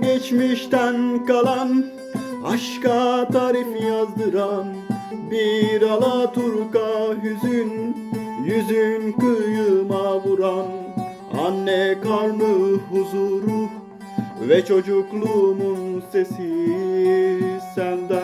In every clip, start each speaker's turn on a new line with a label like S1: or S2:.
S1: geçmişten kalan Aşka tarif yazdıran Bir Alaturka hüzün Yüzün kıyıma vuran Anne karnı huzuru Ve çocukluğumun sesi Senden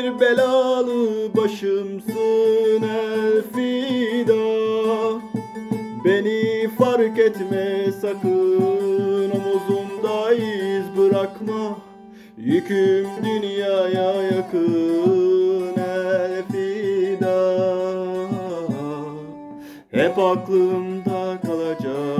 S1: Bir belalı başımsın Elfida. Beni fark etme sakın Omuzumda bırakma Yüküm dünyaya yakın Elfida. Hep aklımda kalacaksın